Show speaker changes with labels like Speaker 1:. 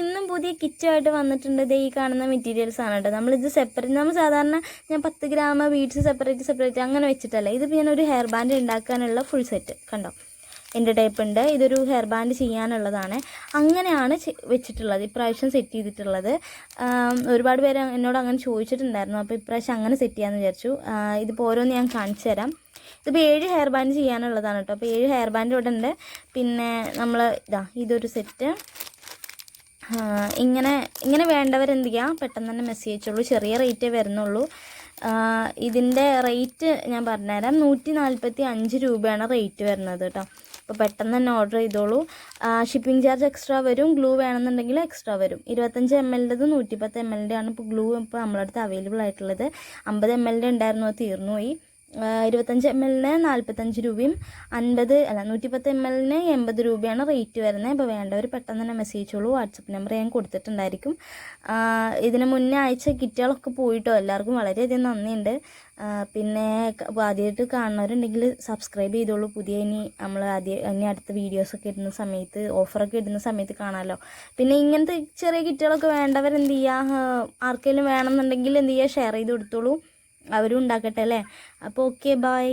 Speaker 1: ഇന്നും പുതിയ കിറ്റുമായിട്ട് വന്നിട്ടുണ്ട്. ദേ ഈ കാണുന്ന മെറ്റീരിയൽസ് ആണ് കേട്ടോ. നമ്മളിത് സെപ്പറേറ്റ് നമ്മൾ സാധാരണ ഞാൻ പത്ത് ഗ്രാം ബീഡ്സ് സെപ്പറേറ്റ് സെപ്പറേറ്റ് അങ്ങനെ വെച്ചിട്ടല്ല. ഇതിപ്പോൾ ഞാൻ ഒരു ഹെയർ ബാൻഡ് ഉണ്ടാക്കാനുള്ള ഫുൾ സെറ്റ് കണ്ടോ? എന്റെ ടൈപ്പ് ഉണ്ട്. ഇതൊരു ഹെയർ ബാൻഡ് ചെയ്യാനുള്ളതാണ്. അങ്ങനെയാണ് വെച്ചിട്ടുള്ളത്. ഇപ്രാവശ്യം സെറ്റ് ചെയ്തിട്ടുള്ളത്. ഒരുപാട് പേര് എന്നോട് അങ്ങനെ ചോദിച്ചിട്ടുണ്ടായിരുന്നു. അപ്പോൾ ഇപ്രാവശ്യം അങ്ങനെ സെറ്റ് ചെയ്യാമെന്ന് വിചാരിച്ചു. ഇതിപ്പോൾ ഓരോന്ന് ഞാൻ കാണിച്ചു തരാം. ഇതിപ്പോൾ ഏഴ് ഹെയർ ബാൻഡ് ചെയ്യാനുള്ളതാണ് കേട്ടോ. അപ്പോൾ ഏഴ് ഹെയർ ബാൻഡ് ഇവിടെ ഉണ്ട്. പിന്നെ നമ്മൾ ഇതാ ഇതൊരു സെറ്റ് ഇങ്ങനെ ഇങ്ങനെ വേണ്ടവരെന്ത് ചെയ്യുക പെട്ടെന്ന് തന്നെ മെസ്സേജ് അയച്ചോളൂ. ചെറിയ റേറ്റേ വരുന്നുള്ളൂ. ഇതിന്റെ റേറ്റ് ഞാൻ പറഞ്ഞുതരാം. നൂറ്റി നാൽപ്പത്തി അഞ്ച് രൂപയാണ് റേറ്റ് വരുന്നത് കേട്ടോ അപ്പോൾ പെട്ടെന്ന് തന്നെ ഓർഡർ ചെയ്തോളൂ. ഷിപ്പിംഗ് ചാർജ് എക്സ്ട്രാ വരും. ഗ്ലൂ വേണമെന്നുണ്ടെങ്കിൽ എക്സ്ട്രാ വരും. ഇരുപത്തഞ്ച് എം എല്ലിന്റെത് നൂറ്റിപ്പത്ത് എം എല്ലിന്റെ ആണ് ഇപ്പോൾ ഗ്ലൂ ഇപ്പോൾ നമ്മളടുത്ത് അവൈലബിൾ ആയിട്ടുള്ളത്. അമ്പത് എം എല്ലിന്റെ ഉണ്ടായിരുന്നു. തീർന്നു പോയി ഇരുപത്തഞ്ച് എം എല്ലിന് നാൽപ്പത്തഞ്ച് രൂപയും അൻപത് അല്ല നൂറ്റിപ്പത്ത് എം എല്ലിന് എൺപത് രൂപയാണ് റേറ്റ് വരുന്നത്. അപ്പോൾ വേണ്ടവർ പെട്ടെന്ന് തന്നെ മെസ്സേജ് ചെയ്യോളൂ വാട്സപ്പ് നമ്പർ ഞാൻ കൊടുത്തിട്ടുണ്ടായിരിക്കും. ഇതിന് മുന്നേ അയച്ച കിറ്റുകളൊക്കെ പോയിട്ടോ? എല്ലാവർക്കും വളരെയധികം നന്ദിയുണ്ട്. പിന്നെ ആദ്യമായിട്ട് കാണുന്നവരുണ്ടെങ്കിൽ സബ്സ്ക്രൈബ് ചെയ്തോളൂ. പുതിയ ഇനി നമ്മൾ ആദ്യം ഇനി അടുത്ത വീഡിയോസൊക്കെ ഇടുന്ന സമയത്ത് ഓഫറൊക്കെ ഇടുന്ന സമയത്ത് കാണാമല്ലോ. പിന്നെ ഇങ്ങനത്തെ ചെറിയ കിറ്റുകളൊക്കെ വേണ്ടവരെന്ത് ചെയ്യുക? ആർക്കെങ്കിലും വേണമെന്നുണ്ടെങ്കിൽ എന്ത് ചെയ്യുക? ഷെയർ ചെയ്ത് കൊടുത്തോളൂ. അവരും ഉണ്ടാക്കട്ടെ അല്ലേ? അപ്പോൾ ഓക്കെ ബായ്